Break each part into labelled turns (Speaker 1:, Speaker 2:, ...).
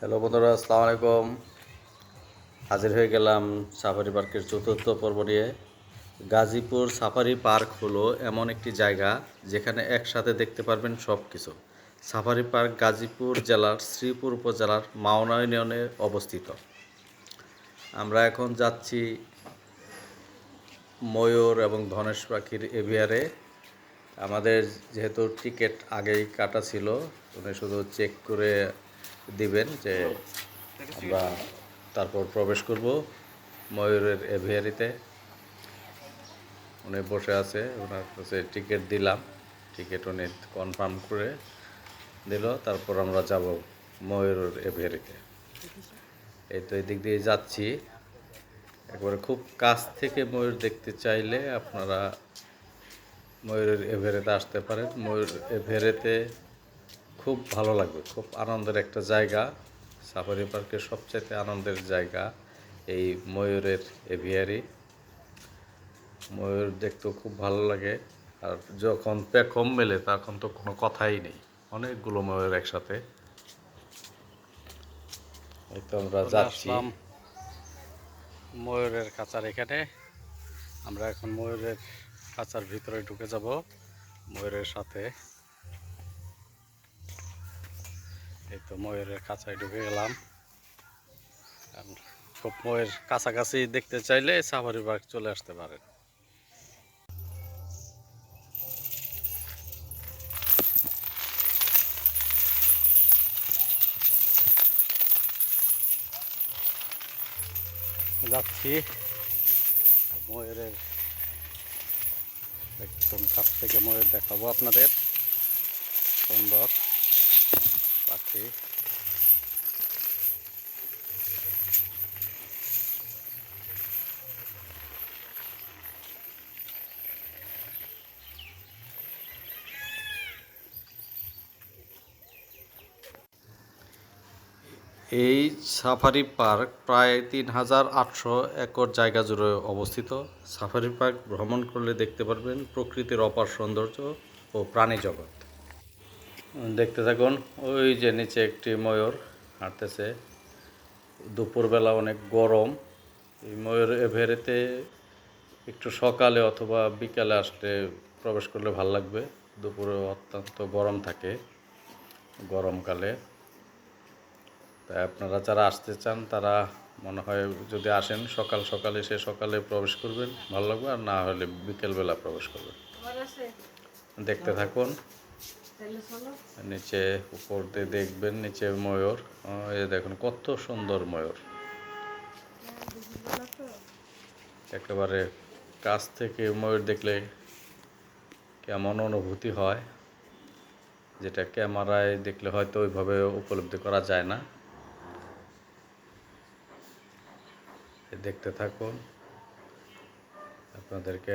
Speaker 1: Hello বন্ধুরা, আসসালামু আলাইকুম। হাজির হয়ে গেলাম সাফারি পার্কের চতুর্থ পর্ব নিয়ে। গাজীপুর সাফারি পার্ক হলো এমন একটি জায়গা যেখানে একসাথে দেখতে পারবেন সব কিছু সাফারি পার্ক গাজীপুর জেলার শ্রীপুর উপজেলার মাওনা ইউনিয়নে অবস্থিত। আমরা এখন যাচ্ছি ময়ূর এবং ধনেশ পাখির এভিয়ারে। আমাদের যেহেতু টিকিট আগেই কাটা ছিল, উনি শুধু চেক করে দিবেন যে আমরা তারপর প্রবেশ করব ময়ূরের এভিয়ারিতে। উনি বসে আছে, ওনার কাছে টিকিট দিলাম। টিকিট উনি কনফার্ম করে দিল, তারপর আমরা যাব ময়ূরের এভিয়ারিতে। এই তো এই দিক দিয়ে যাচ্ছি। একবারে খুব কাছ থেকে ময়ূর দেখতে চাইলে আপনারা ময়ূরের এভেরেতে আসতে পারেন। ময়ূর এভেরেতে খুব ভালো লাগবে খুব আনন্দের একটা জায়গা। সাফারি পার্কের সবচাইতে আনন্দের জায়গা এই ময়ূরের এভিয়ারি। ময়ূর দেখতেও খুব ভালো লাগে আর যখন পেখম মেলে তখন তো কোনো কথাই নেই অনেকগুলো ময়ূর একসাথে। এই তো আমরা যাচ্ছি।
Speaker 2: ময়ূরের কাঁচার এখানে। আমরা এখন ময়ূরের কাঁচার ভিতরে ঢুকে যাব ময়ূরের সাথে। এই তো ময়ূরের খাঁচায় ঢুকে গেলাম। খুব ময়ূর কাছাকাছি দেখতে চাইলে সাফারি পার্ক চলে আসতে পারেন যাচ্ছি। ময়ূরের একদম কাছ থেকে ময়ূর দেখাবো আপনাদের। সুন্দর। পাখি।
Speaker 1: এই সাফারি পার্ক প্রায় তিন হাজার আটশো একর জায়গা জুড়ে অবস্থিত। সাফারি পার্ক ভ্রমণ করলে দেখতে পারবেন প্রকৃতির অপার সৌন্দর্য ও প্রাণী জগৎ দেখতে থাকুন, ওই যে নিচে একটি ময়ূর হাঁটতেছে। দুপুরবেলা অনেক গরম। এই ময়ূর এভেরেতে একটু সকালে অথবা বিকালে আসলে প্রবেশ করলে ভালো লাগবে। দুপুরে অত্যন্ত গরম থাকে, গরমকালে। তাই আপনারা যারা আসতে চান, তারা মনে হয় যদি আসেন, সকাল সকালে সে সকালে প্রবেশ করবেন, ভালো লাগবে। আর না হলে বিকেলবেলা প্রবেশ করবেন। দেখতে থাকুন। নিচে উপর দিয়ে দেখবেন, নিচে ময়ূর। এই দেখুন, কত সুন্দর ময়ূর। একেবারে কাছ থেকে ময়ূর দেখলে কেমন অনুভূতি হয়, যেটা ক্যামেরায় দেখলে হয়তো ওইভাবে উপলব্ধি করা যায় না। দেখতে থাকুন। আপনাদেরকে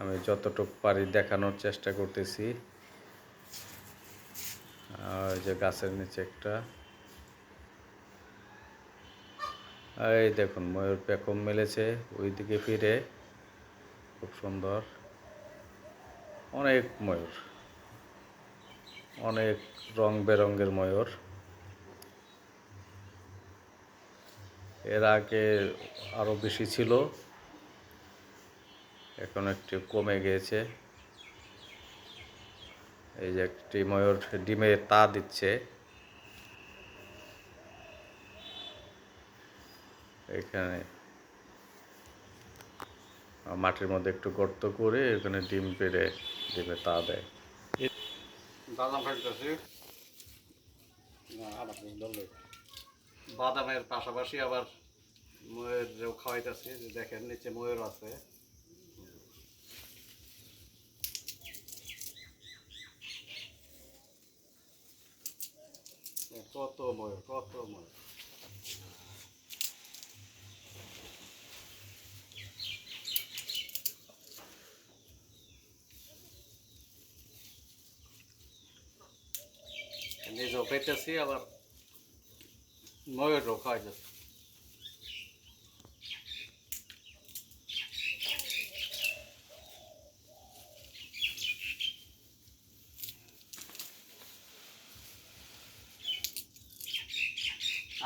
Speaker 1: আমি যতটুকু পারি দেখানোর চেষ্টা করতেছি। ওই যে গাছের নিচে একটা। এই দেখুন, ময়ূর পেখম মেলেছে ওই দিকে ফিরে। খুব সুন্দর। অনেক ময়ূর। অনেক রং বেরঙের ময়ূর। এর আগে আরও বেশি ছিল। এখন একটু কমে গিয়েছে। এই যে একটি ময়ূর ডিমে তা দিচ্ছে। এখানে মাটির মধ্যে একটু গর্ত করে এখানে ডিম পেড়ে ডিমে তা দেয়।
Speaker 2: বাদাম বাদামের পাশাপাশি আবার ময়ূরেও খাওয়াইতেছি দেখেন, নিচে ময়ূর আছে। কত ময়ূর কত ময়ূর নিজেও পেতেছি আবার ময়ূরও খাওয়াইতেছি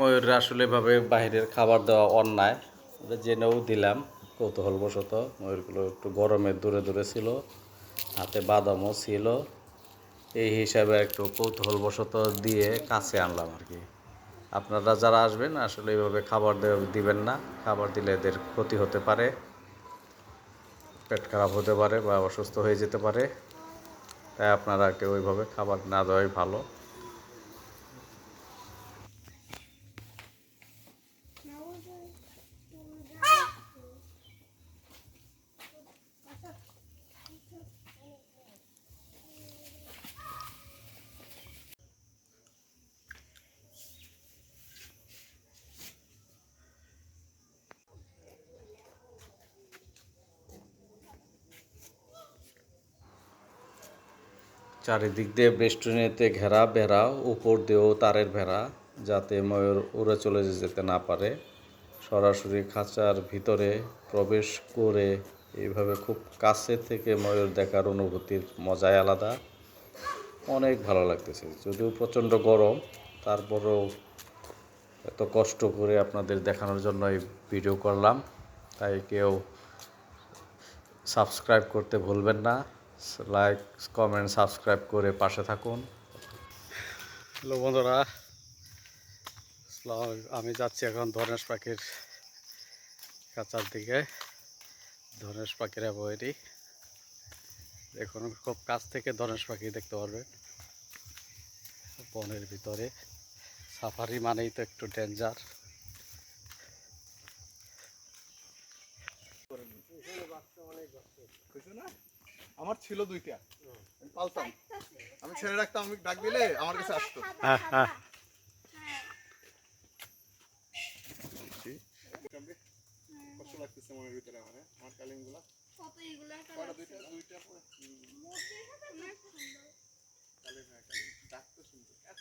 Speaker 1: রেতে ময়ূর আসলে এভাবে বাইরের খাবার দেওয়া অন্যায়। জেনেও দিলাম, কৌতূহলবশত ময়ূরগুলো একটু গরমে দূরে দূরে ছিল, হাতে বাদামও ছিল। এই হিসাবে একটু কৌতূহলবশত দিয়ে কাছে আনলাম আর কি। আপনারা যারা আসবেন, আসলে এইভাবে খাবার দিবেন না। খাবার দিলে এদের ক্ষতি হতে পারে, পেট খারাপ হতে পারে বা অসুস্থ হয়ে যেতে পারে। তাই আপনারা কেউ ওইভাবে খাবার না দেওয়াই ভালো। চারিদিক দিয়ে বেষ্টনীতে ঘেরা বেড়া, উপর দিয়েও তারের ভেড়া, যাতে ময়ূর উড়ে চলে যেতে না পারে। সরাসরি খাঁচার ভিতরে প্রবেশ করে এইভাবে খুব কাছে থেকে ময়ূর দেখার অনুভূতির মজাই আলাদা। অনেক ভালো লাগতেছে। যদিও প্রচণ্ড গরম, তারপরেও এত কষ্ট করে আপনাদের দেখানোর জন্য এই ভিডিও করলাম। তাই কেউ সাবস্ক্রাইব করতে ভুলবেন না। লাইক, কমেন্ট, সাবস্ক্রাইব করে পাশে থাকুন।
Speaker 2: হ্যালো বন্ধুরা আসসালামু আমি যাচ্ছি এখন ধনেশ পাখির কাছার দিকে। ধনেশ পাখির বইটি দেখুন খুব কাছ থেকে ধনেশ পাখি দেখতে পারবেন। বনের ভিতরে। সাফারি মানেই তো একটু ডেঞ্জার
Speaker 3: আমার ছিল দুইটা। পালতাম। আমি ছেড়ে রাখতাম আমি ডাক দিলে আমার কাছে আসতো।
Speaker 2: হ্যাঁ হ্যাঁ।
Speaker 3: লাগতেছে মনের ভিতরে আমার হ্যাঁ? আমার কালিংগুলা
Speaker 4: কত এগুলা
Speaker 3: কয়টা দুইটা? দুইটা পরে? কালিং হ্যাঁ কালিং শুনতে করে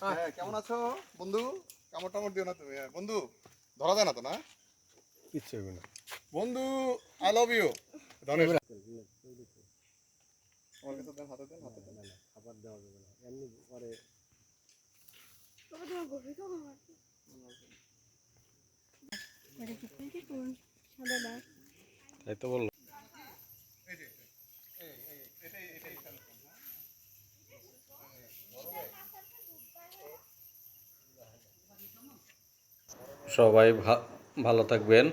Speaker 3: হ্যাঁ কেমন আছো বন্ধু? কামড় টামড় দিও না তুমি হ্যাঁ, বন্ধু ধরা যায় না তো না?
Speaker 2: কিচ্ছু হবে না।
Speaker 3: বন্ধু আই লাভ ইউ ধনেশ আমার কাছে দেন হাতে দেন হাতে দেন।
Speaker 2: খাবার দেওয়া যাবে না। এমনি পরে
Speaker 4: তবে তোমার গভীর কখন আছে এটা কি তুই কি কোন সাদা দাগ।
Speaker 2: তাই তো বলল।
Speaker 3: এই যে এই এই এটাই এটাই খেয়াল করুন?
Speaker 1: সবাই ভা- ভালো থাকবেন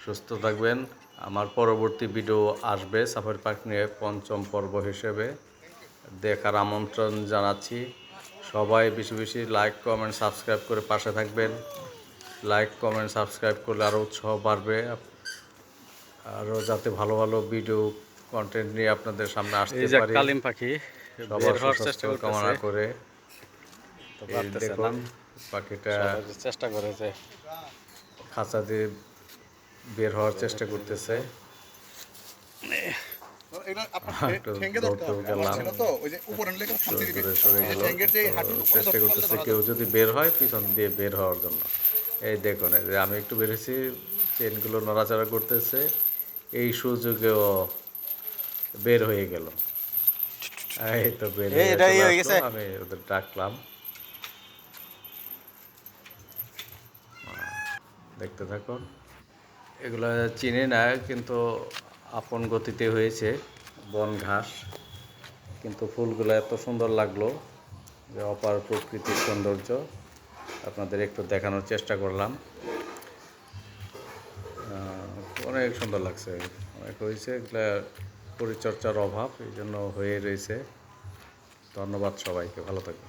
Speaker 1: সুস্থ থাকবেন। আমার পরবর্তী ভিডিও আসবে সাফারি পার্ক নিয়ে পঞ্চম পর্ব হিসেবে। দেখার আমন্ত্রণ জানাচ্ছি। সবাই বেশি বেশি লাইক কমেন্ট সাবস্ক্রাইব করে পাশে থাকবেন। লাইক কমেন্ট সাবস্ক্রাইব করলে আরও উৎসাহ বাড়বে। আরও যাতে ভালো ভালো ভিডিও কন্টেন্ট নিয়ে আপনাদের সামনে আসতে পারি।
Speaker 2: কালিম পাখি
Speaker 1: সবার
Speaker 2: চেষ্টা
Speaker 1: কামনা করে। দেখুন পাখিটা
Speaker 2: চেষ্টা করেছে।
Speaker 1: খাঁচা দিয়ে বের হওয়ার চেষ্টা করতেছে।
Speaker 3: এটা আপনার
Speaker 1: একটু
Speaker 3: ঠেঙ্গে ধরতে
Speaker 1: দৌড়
Speaker 3: হবে। আমার
Speaker 1: গেলাম।
Speaker 3: ছিল তো ওই যে উপরে লেগে শান্তি দিবে।
Speaker 1: দূরে সরে
Speaker 3: এই যে
Speaker 1: গেল
Speaker 3: ঠেঙ্গের যে হাঁটুর
Speaker 1: তো
Speaker 3: উপরে
Speaker 1: চেষ্টা করতেছে কেউ যদি বের হয় পিছন দিয়ে বের হওয়ার জন্য। এই দেখুন আমি একটু বেরিয়েছি চেনগুলো নড়াচড়া করতেছে। এই সুযোগেও বের হয়ে গেল এই তো বের হয়ে আমি ওদের ডাকলাম। দেখতে থাকুন। এগুলো চিনি না, কিন্তু আপন গতিতে হয়েছে, বন ঘাস। কিন্তু ফুলগুলো এত সুন্দর লাগল যে অপার প্রকৃতির সৌন্দর্য আপনাদের একটু দেখানোর চেষ্টা করলাম। অনেক সুন্দর লাগছে, অনেক হয়েছে, এগুলো পরিচর্যার অভাব, এই জন্য হয়ে রয়েছে। ধন্যবাদ সবাইকে, ভালো থাকবেন।